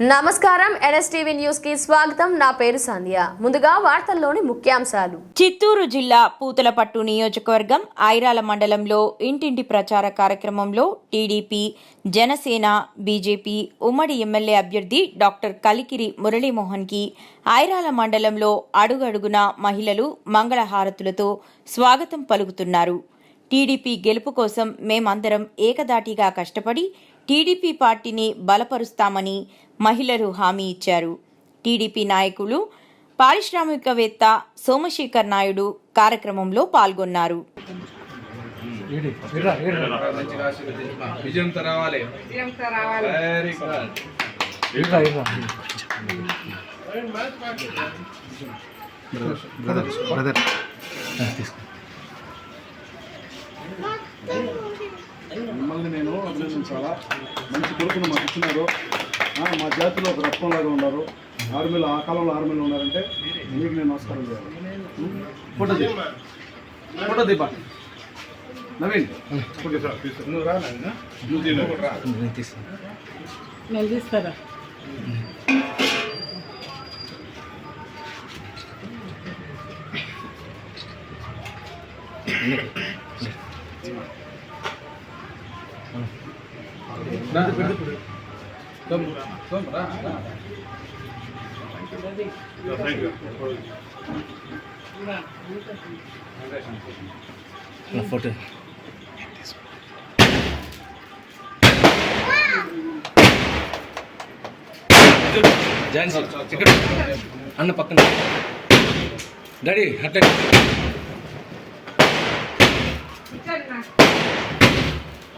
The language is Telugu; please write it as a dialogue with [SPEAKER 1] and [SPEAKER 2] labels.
[SPEAKER 1] నమస్కారం ఎన్ఎస్టీవీ న్యూస్కి స్వాగతం. నా పేరు సంధ్య. ముందుగా వార్తల్లోని ముఖ్యాంశాలు.
[SPEAKER 2] చిత్తూరు జిల్లా పూతలపట్టు నియోజకవర్గం ఐరాల మండలంలో ఇంటింటి ప్రచార కార్యక్రమంలో టీడీపీ జనసేన బీజేపీ ఉమ్మడి ఎమ్మెల్యే అభ్యర్థి డాక్టర్ కలికిరి మురళీమోహన్కి ఐరాల మండలంలో అడుగడుగున మహిళలు మంగళహారతులతో స్వాగతం పలుకుతున్నారు. టీడీపీ గెలుపు కోసం మేమందరం ఏకదాటిగా కష్టపడి టీడీపీ పార్టీని బలపరుస్తామని మహిళలు హామీ ఇచ్చారు. టీడీపీ నాయకులు పారిశ్రామికవేత్త సోమశేఖర్ నాయుడు కార్యక్రమంలో పాల్గొన్నారు.
[SPEAKER 3] మంచిగా ఆశీర్వదించు.
[SPEAKER 4] నేను అభినందించాలా మంచి కొడుకును మాకు ఇచ్చినారు. మా జాతిలో ఒక రత్నంలాగా ఉన్నారు. ఆర్మీలో ఆ కాలంలో ఆర్మీలో ఉన్నారంటే మీకు నేను నమస్కారం చేయాలి? Photo photo Deepa Naveen. Okay sir నువ్వు రా. నువ్వు రా.
[SPEAKER 5] నిలదీస్తారా
[SPEAKER 6] ఫోటో ఝాన్సీ ఇక్కడ అన్న పక్కన డాడీ అట్లా